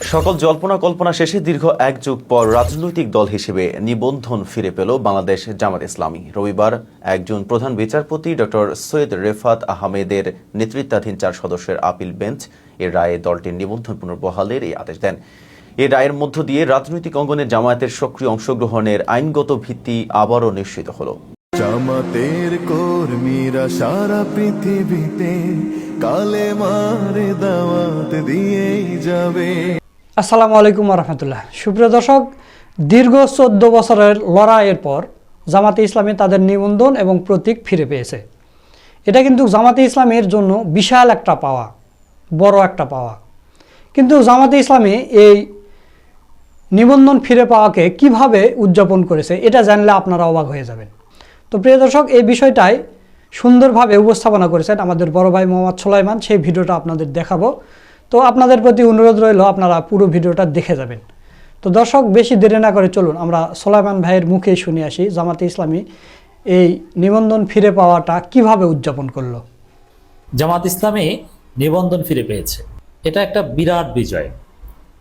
সকল জল্পনা কল্পনা শেষে দীর্ঘ এক যুগ পর রাজনৈতিক দল হিসেবে নিবন্ধন ফিরে পেল বাংলাদেশ জামাত ইসলামী। রবিবার একজন প্রধান বিচারপতি ডক্টর সৈয়দ রেফাত আহমেদের নেতৃত্বাধীন চার সদস্যের আপিল বেঞ্চ এর রায়ে দলটির নিবন্ধন পুনর্বহালের এই আদেশ দেন। এই রায়ের মধ্য দিয়ে রাজনৈতিক অঙ্গনে জামায়াতের সক্রিয় অংশগ্রহণের আইনগত ভিত্তি আবারও নিশ্চিত হলো। জামাতের কর্মীরা সারা পৃথিবীতে কালে মারে দাওয়াত দিয়েই যাবে। আসসালামু আলাইকুম রহমতুল্লাহ সুপ্রিয় দর্শক, দীর্ঘ চোদ্দ বছরের লড়াইয়ের পর জামাতে ইসলামী তাদের নিবন্ধন এবং প্রতীক ফিরে পেয়েছে। এটা কিন্তু জামাতে ইসলামের জন্য বিশাল একটা পাওয়া, বড় একটা পাওয়া। কিন্তু জামাতে ইসলামী এই নিবন্ধন ফিরে পাওয়াকে কীভাবে উদযাপন করেছে, এটা জানলে আপনারা অবাক হয়ে যাবেন। তো প্রিয় দর্শক, এই বিষয়টাই সুন্দরভাবে উপস্থাপনা করেছেন আমাদের বড় ভাই মোহাম্মদ সোলাইমান। সেই ভিডিওটা আপনাদের দেখাবো। তো আপনাদের প্রতি অনুরোধ রইল, আপনারা পুরো ভিডিওটা দেখে যাবেন। তো দর্শক, বেশি দেরি না করে চলুন, আমরা সোলাইমান ভাইয়ের মুখেই শুনে আসি, জামাতে ইসলামী এই নিবন্ধন ফিরে পাওয়াটা কীভাবে উদযাপন করল। জামাত ইসলামী নিবন্ধন ফিরে পেয়েছে। এটা একটা বিরাট বিজয়।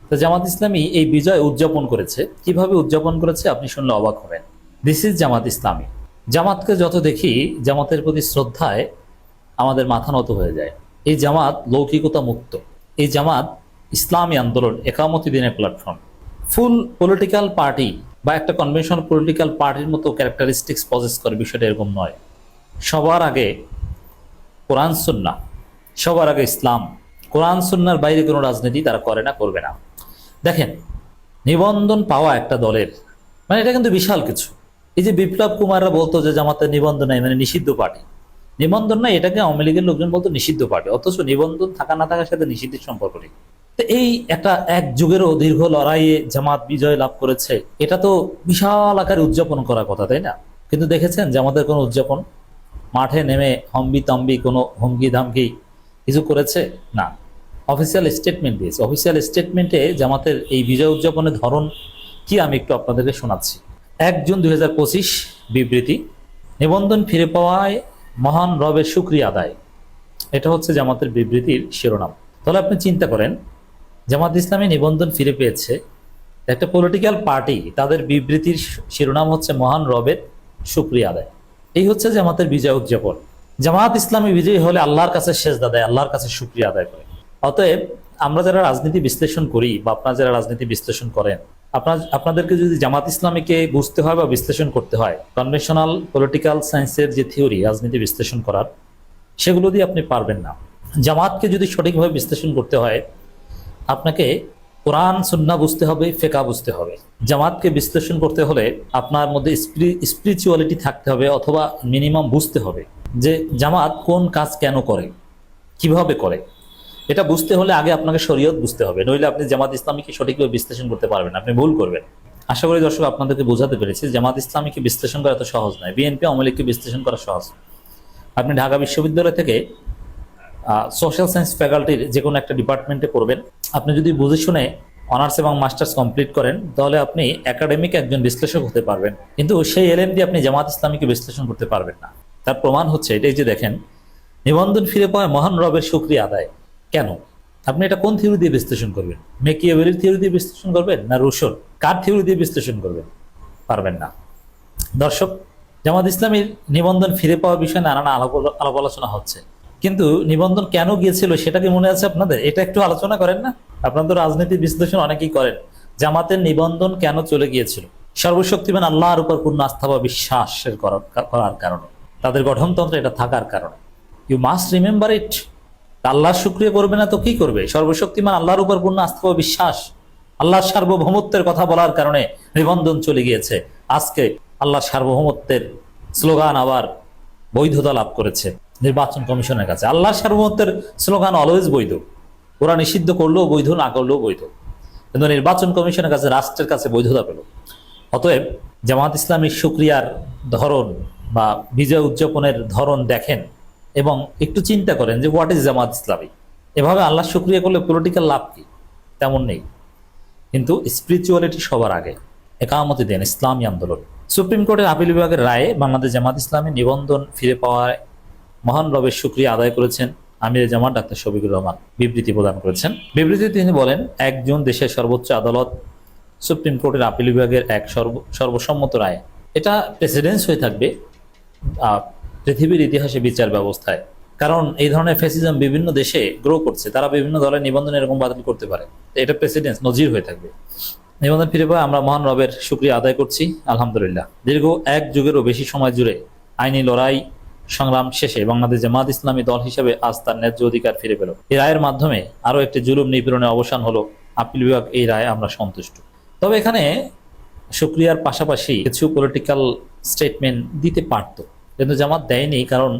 তো জামাত ইসলামী এই বিজয় উদযাপন করেছে। কীভাবে উদযাপন করেছে আপনি শুনলে অবাক হবেন। This is Jamaat Islami. জামাতকে যত দেখি, জামাতের প্রতি শ্রদ্ধায় আমাদের মাথা নত হয়ে যায়। এই জামাত লৌকিকতা মুক্ত। এই জামাত ইসলামী আন্দোলন একামতি দিনের প্ল্যাটফর্ম ফুল পলিটিক্যাল পার্টি বা একটা কনভেনশনাল পলিটিক্যাল পার্টির মতো ক্যারেক্টারিস্টিক্স পজেস করে বিষয়টা এরকম নয়। সবার আগে কোরআন, সুন্না। সবার আগে ইসলাম। কোরআন, সুন্নার বাইরে কোনো রাজনীতি তারা করে না, করবে না। দেখেন, নিবন্ধন পাওয়া একটা দলের মানে এটা কিন্তু বিশাল কিছু। এই যে বিপ্লব কুমাররা বলতো যে জামাতের নিবন্ধন নেই মানে নিষিদ্ধ পার্টি নিবন্ধন নাই এটাকে আওয়ামী লীগের লোকজন বলতো নিষিদ্ধ পার্টি, অথচ নিবন্ধন থাকা না থাকার সাথে নিষিদ্ধের সম্পর্ক নেই। তো এই একটা এক যুগেরও দীর্ঘ লড়াইয়ে জামাত বিজয় লাভ করেছে, এটা তো বিশাল আকারে উদযাপন করার কথা, তাই না? কিন্তু দেখেছেন জামাতের কোনো উদযাপন মাঠে নেমে হম্বি তম্বি কোনো হুমকি ধামকি কিছু করেছে? না। অফিসিয়াল স্টেটমেন্ট দিয়েছে। অফিসিয়াল স্টেটমেন্টে জামাতের এই বিজয় উদযাপনের ধরন কি আমি একটু আপনাদেরকে শোনাচ্ছি। এক জুন দুই হাজার পঁচিশ বিবৃতি। নিবন্ধন ফিরে পাওয়ায় মহান রবের সুক্রিয়া আদায়। এটা হচ্ছে জামাতের বিবৃতির শিরোনাম। তাহলে আপনি চিন্তা করেন, জামাত ইসলামী নিবন্ধন ফিরে পেয়েছে, একটা পলিটিক্যাল পার্টি তাদের বিবৃতির শিরোনাম হচ্ছে মহান রবের সুক্রিয়া আদায়। এই হচ্ছে জামাতের বিজয় উদযাপন। জামাত ইসলামী বিজয়ী হলে আল্লাহর কাছে শেষ দাদায় আল্লাহর কাছে সুক্রিয়া আদায় করে। অতএব আমরা যারা রাজনীতি বিশ্লেষণ করি বা আপনারা যারা রাজনীতি বিশ্লেষণ করেন আপনার, আপনাদেরকে যদি জামাত ইসলামীকে বুঝতে হয় বা বিশ্লেষণ করতে হয় কনভেনশনাল পলিটিক্যাল সায়েন্সের যে থিওরি রাজনীতি বিশ্লেষণ করার, সেগুলো দিয়ে আপনি পারবেন না। জামাতকে যদি সঠিকভাবে বিশ্লেষণ করতে হয়, আপনাকে কোরআন সুন্না বুঝতে হবে ফেকা বুঝতে হবে। জামাতকে বিশ্লেষণ করতে হলে আপনার মধ্যে স্পিরিচুয়ালিটি থাকতে হবে অথবা মিনিমাম বুঝতে হবে যে জামাত কোন কাজ কেন করে, কীভাবে করে। এটা বুঝতে হলে আগে আপনাকে শরীয়ত বুঝতে হবে। নইলে আপনি জামাত ইসলামীকে সঠিকভাবে বিশ্লেষণ করতে পারবেন আপনি ভুল করবেন। আশা করি দর্শক আপনাদেরকে বোঝাতে পেরেছি, জামাত ইসলামীকে বিশ্লেষণ করা এত সহজ নয়। বিএনপি, আওয়ামী বিশ্লেষণ করা সহজ। আপনি ঢাকা বিশ্ববিদ্যালয় থেকে সোশ্যাল সায়েন্স ফ্যাকাল্টির যে কোনো একটা ডিপার্টমেন্টে পড়বেন। আপনি যদি বুঝে শুনে অনার্স এবং মাস্টার্স কমপ্লিট করেন, তাহলে আপনি একাডেমিক একজন বিশ্লেষক হতে পারবেন। কিন্তু সেই এলএম দিয়ে আপনি জামাত ইসলামীকে বিশ্লেষণ করতে পারবেন না। তার প্রমাণ হচ্ছে এটাই যে দেখেন, নিবন্ধন ফিরে পাওয়া মহান রবের সুক্রিয়া আদায়। কেন? আপনি এটা কোন থিওরি দিয়ে বিশ্লেষণ করবেন? মেকিয়াবেরির থিওরি দিয়ে বিশ্লেষণ করবেন না রুশোর কার থিওরি দিয়ে বিশ্লেষণ করবেন? পারবেন না। দর্শক, জামাত ইসলামীর নিবন্ধন ফিরে পাওয়ার বিষয়ে নানান আলাপ আলোচনা হচ্ছে। কিন্তু নিবন্ধন কেন গিয়েছিল সেটা কি মনে আছে আপনাদের? এটা একটু আলোচনা করেন না? আপনারা তো রাজনীতি বিশ্লেষণ অনেকেই করেন। জামাতের নিবন্ধন কেন চলে গিয়েছিল? সর্বশক্তিমান আল্লাহর উপর পূর্ণ আস্থা বা বিশ্বাসের করার কারণে। তাদের গঠনতন্ত্র এটা থাকার কারণে। ইউ মাস্ট রিমেম্বার ইট আল্লাহর শুক্রিয়া করবে না তো কি করবে? সর্বশক্তিমান আল্লাহর উপর পূর্ণ আস্থা বিশ্বাস। আল্লাহর সার্বভৌমত্বের কথা বলার কারণে নিবন্ধন চলে গিয়েছে। আজকে আল্লাহর সার্বভৌমত্বের স্লোগান আবার বৈধতা লাভ করেছে নির্বাচন কমিশনের কাছে। আল্লাহর সার্বভৌমত্বের স্লোগান অলওয়েজ বৈধ। ওরা নিষিদ্ধ করলেও বৈধ, না করলেও বৈধ। কিন্তু নির্বাচন কমিশনের কাছে, রাষ্ট্রের কাছে বৈধতা পেল। অতএব জামাত ইসলামী সুক্রিয়ার ধরন বা বিজয় উদযাপনের ধরন দেখেন। এবং একটু চিন্তা করেন যে হোয়াট ইজ জামাত ইসলামী? এভাবে আল্লাহ শুক্রিয়া করলে পলিটিক্যাল লাভ কি? তেমন নেই। কিন্তু স্পিরিচুয়ালিটি সবার আগে। একামতি দেন, ইসলামী আন্দোলন। সুপ্রিম কোর্টের আপিল বিভাগের রায়ে বাংলাদেশ জামাত ইসলামী নিবন্ধন ফিরে পাওয়ায় মহান রবের শুক্রিয়া আদায় করেছেন আমির জামাত ডাক্তার শফিকুর রহমান। বিবৃতি প্রদান করেছেন। বিবৃতিতে তিনি বলেন, একজন দেশের সর্বোচ্চ আদালত সুপ্রিম কোর্টের আপিল বিভাগের এক সর্ব, সর্বসম্মত রায়। এটা প্রেসিডেন্স হয়ে থাকবে। পৃথিবীর ইতিহাসে বিচার ব্যবস্থায়। কারণ এই ধরনের ফেসিজম বিভিন্ন দেশে গ্রো করছে, তারা বিভিন্ন দলের নিবন্ধন এরকম বাতিল করতে পারে। এটা প্রেসিডেন্স নজির হয়ে থাকবে। নিবন্ধন ফিরে পাওয়া আমরা মহান রবের শুক্রিয়া আদায় করছি, আলহামদুলিল্লাহ। দীর্ঘ এক যুগেরও বেশি সময় জুড়ে আইনি লড়াই সংগ্রাম শেষে বাংলাদেশ জামাত ইসলামী দল হিসেবে আজ তার ন্যায্য অধিকার ফিরে পেল। এই রায়ের মাধ্যমে আরও একটি জুলুম নিপীড়নের অবসান হলো, আপিল বিভাগ এই রায়ে আমরা সন্তুষ্ট। তবে এখানে শুক্রিয়ার পাশাপাশি কিছু পলিটিক্যাল স্টেটমেন্ট দিতে পারত। কিন্তু জামাত দেয়নি, কারণ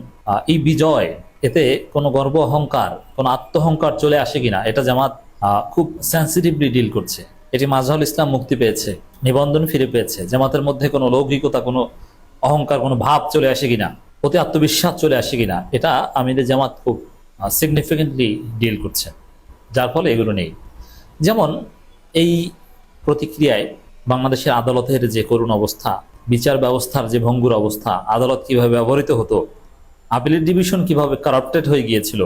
এই বিজয়, এতে কোনো গর্ব অহংকার, কোনো আত্মহংকার চলে আসে কিনা, এটা জামাত খুব সেন্সিটিভলি ডিল করছে। এটি মাজহারুল ইসলাম মুক্তি পেয়েছে, নিবন্ধন ফিরে পেয়েছে, জামাতের মধ্যে কোনো লৌকিকতা, কোনো অহংকার, কোনো ভাব চলে আসে কিনা, অতি আত্মবিশ্বাস চলে আসে কিনা, এটা আমিদের জামাত খুব সিগনিফিকেন্টলি ডিল করছে। যার ফলে এগুলো নেই। যেমন, এই প্রতিক্রিয়ায় বাংলাদেশের আদালতের যে করুণ অবস্থা, বিচার ব্যবস্থার যে ভঙ্গুর অবস্থা, আদালত কীভাবে ব্যবহৃত হতো, আপিলের ডিভিশন কীভাবে কারাপ্টেড হয়ে গিয়েছিল,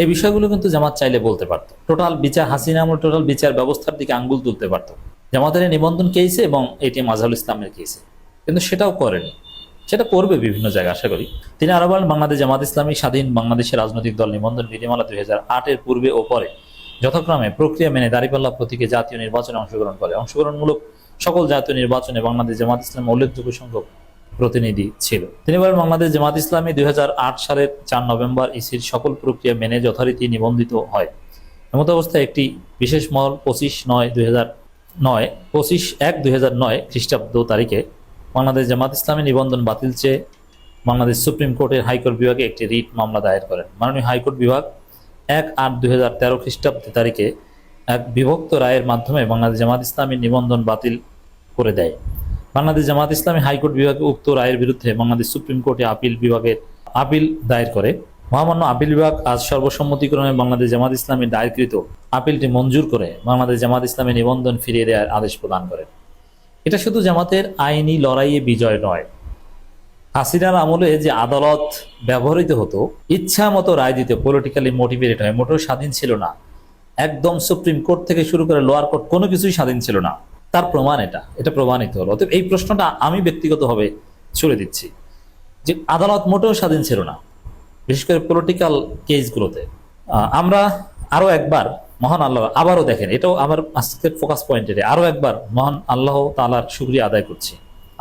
এই বিষয়গুলো কিন্তু জামাত চাইলে বলতে পারত। টোটাল বিচার, হাসিনা আমল টোটাল বিচার ব্যবস্থার দিকে আঙ্গুল তুলতে পারত। জামাতের নিবন্ধন কেসে এবং এটি মাজহারুল ইসলামের কেসে কিন্তু সেটাও করেনি। সেটা করবে বিভিন্ন জায়গায়, আশা করি। তিনি আরও বলেন, বাংলাদেশ জামাত ইসলামী স্বাধীন বাংলাদেশের রাজনৈতিক দল নিবন্ধন বিধিমালা দুই হাজার আটের পূর্বে ও পরে। যথাক্রমে প্রক্রিয়া মেনে দাঁড়িপাল্লা প্রতীকে জাতীয় নির্বাচনে অংশগ্রহণ করে। অংশগ্রহণমূলক সকল জাতীয় নির্বাচনে বাংলাদেশ জামাত ইসলাম উল্লেখযোগ্য সংখ্যক প্রতিনিধি ছিল। তিনি বলেন, বাংলাদেশ জামাত ইসলামী দুই হাজার আট সালের চার নভেম্বর ইসির সকল প্রক্রিয়া মেনে যথারীতি নিবন্ধিত হয়। এমত অবস্থায় একটি বিশেষ মহল পঁচিশ নয় দুই নয়, পঁচিশ এক দুই নয় খ্রিস্টাব্দ তারিখে বাংলাদেশ জামাত ইসলামী নিবন্ধন বাতিল চেয়ে বাংলাদেশ সুপ্রিম কোর্টের হাইকোর্ট বিভাগে একটি রিট মামলা দায়ের করেন। মাননীয় হাইকোর্ট বিভাগ এক আট দুই হাজার তেরো খ্রিস্টাব্দ তারিখে এক বিভক্ত রায়ের মাধ্যমে বাংলাদেশ জামাত ইসলামী নিবন্ধন বাতিল করে দেয়। বাংলাদেশ জামাত ইসলামী হাইকোর্ট বিভাগে উক্ত রায়ের বিরুদ্ধে বাংলাদেশ সুপ্রিম কোর্টে আপিল বিভাগের আপিল দায়ের করে। মহামান্য আপিল বিভাগ আজ সর্বসম্মতিক্রমে বাংলাদেশ জামাত ইসলামী দায়েরকৃত আপিলটি মঞ্জুর করে বাংলাদেশ জামাত ইসলামী নিবন্ধন ফিরিয়ে দেওয়ার আদেশ প্রদান করে। এটা শুধু জামাতের আইনি লড়াইয়ে বিজয় নয় হাসিনার আমলে যে আদালত ব্যবহৃত হতো, ইচ্ছা মতো রায় দিতে পলিটিক্যালি মোটিভেটেড হয়, মোটেও স্বাধীন ছিল না। একদম সুপ্রিম কোর্ট থেকে শুরু করে লোয়ার কোর্ট কোনো কিছুই স্বাধীন ছিল না। তার প্রমাণ এটা এটা প্রমাণিত হলো। অতএব এই প্রশ্নটা আমি ব্যক্তিগতভাবে ছুড়ে দিচ্ছি যে আদালত মোটেও স্বাধীন ছিল না, বিশেষ করে পলিটিক্যাল কেসগুলোতে আমরা আরও একবার মহান আল্লাহ আবারও দেখেন, এটাও আমার আজকের ফোকাস পয়েন্ট এটা আরও একবার মহান আল্লাহ তালার শুক্রিয়া আদায় করছি।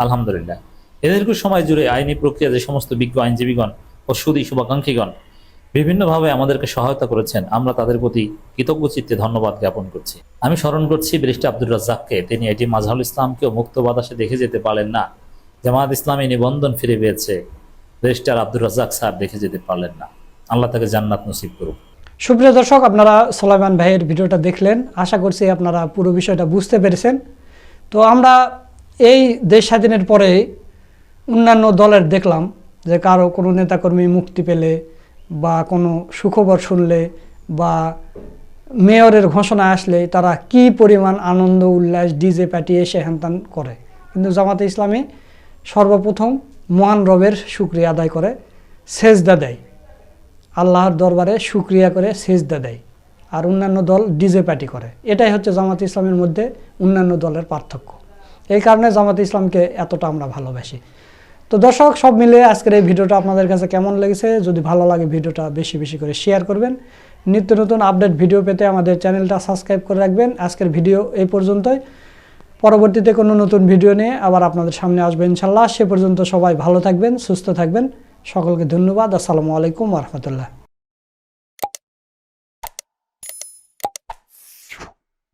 আলহামদুলিল্লাহ। এ দীর্ঘ সময় জুড়ে আইনি প্রক্রিয়া যে সমস্ত বিজ্ঞ আইনজীবীগণ ও সুদী শুভাকাঙ্ক্ষীগণ বিভিন্নভাবে আমাদেরকে সহায়তা করেছেন, আমরা তাদের প্রতি কৃতজ্ঞ চিত্তে ধন্যবাদ জ্ঞাপন করছি। আমি স্মরণ করছি ব্যারিস্টার আব্দুর রাজ্জাককে, তিনি এটি মাজহারুল ইসলামকেও মুক্ত বাতাসে দেখে যেতে পারলেন না জামাত ইসলামী নিবন্ধন ফিরে পেয়েছে ব্রিস্টার আব্দুর রাজ্জাক স্যার দেখে যেতে পারলেন না। আল্লাহ তাকে জান্নাত নসিব করুক। সুপ্রিয় দর্শক, আপনারা সোলাইমান ভাইয়ের ভিডিওটা দেখলেন, আশা করছি আপনারা পুরো বিষয়টা বুঝতে পেরেছেন। তো আমরা এই দেশ স্বাধীনের পরে অন্যান্য দলের দেখলাম যে কারও কোনো নেতাকর্মী মুক্তি পেলে বা কোনো সুখবর শুনলে বা মেয়রের ঘোষণা আসলে তারা কি পরিমাণ আনন্দ, উল্লাস, ডিজে পাঠিয়ে সে হ্যানত্যান করে। কিন্তু জামাতে ইসলামী সর্বপ্রথম মহান রবের শুক্রিয়া আদায় করে, সেজদা দেয়। আল্লাহর দরবারে শুক্রিয়া করে সেজদা দেয় আর অন্যান্য দল ডিজে পার্টি করে। এটাই হচ্ছে জামাত ইসলামের মধ্যে অন্যান্য দলের পার্থক্য। এই কারণে জামাত ইসলামকে এতটা আমরা ভালোবাসি। তো দর্শক, সব মিলে আজকের এই ভিডিওটা আপনাদের কাছে কেমন লেগেছে? যদি ভালো লাগে ভিডিওটা বেশি বেশি করে শেয়ার করবেন। নিত্য নতুন আপডেট ভিডিও পেতে আমাদের চ্যানেলটা সাবস্ক্রাইব করে রাখবেন। আজকের ভিডিও এই পর্যন্তই। পরবর্তীতে কোনো নতুন ভিডিও নিয়ে আবার আপনাদের সামনে আসবে ইনশাল্লাহ। সে পর্যন্ত সবাই ভালো থাকবেন, সুস্থ থাকবেন। সকলকে ধন্যবাদ। আসসালামু আলাইকুম রহমতুল্লাহ।